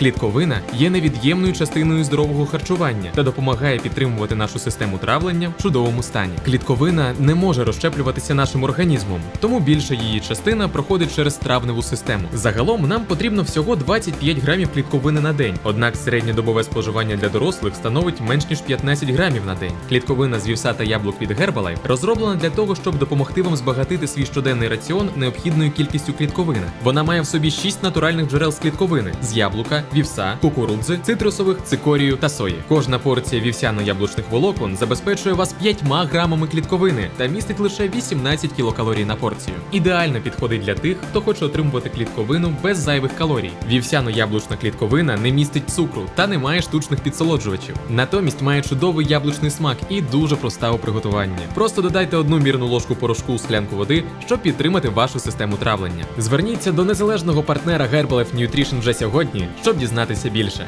Клітковина є невід'ємною частиною здорового харчування та допомагає підтримувати нашу систему травлення в чудовому стані. Клітковина не може розщеплюватися нашим організмом, тому більша її частина проходить через травневу систему. Загалом нам потрібно всього 25 грамів клітковини на день, однак середньодобове споживання для дорослих становить менш ніж 15 грамів на день. Клітковина з вівса та яблук від Herbalife розроблена для того, щоб допомогти вам збагатити свій щоденний раціон необхідною кількістю клітковини. Вона має в собі 6 натуральних джерел з клітковини з яблука, вівса, кукурудзи, цитрусових, цикорію та сої. Кожна порція вівсяно-яблучних волокон забезпечує вас 5 грамами клітковини та містить лише 18 кілокалорій на порцію. Ідеально підходить для тих, хто хоче отримувати клітковину без зайвих калорій. Вівсяно-яблучна клітковина не містить цукру та не має штучних підсолоджувачів. Натомість має чудовий яблучний смак і дуже проста у приготуванні. Просто додайте одну мірну ложку порошку у склянку води, щоб підтримати вашу систему травлення. Зверніться до незалежного партнера Herbalife Nutrition вже сьогодні, щоб дізнатися більше.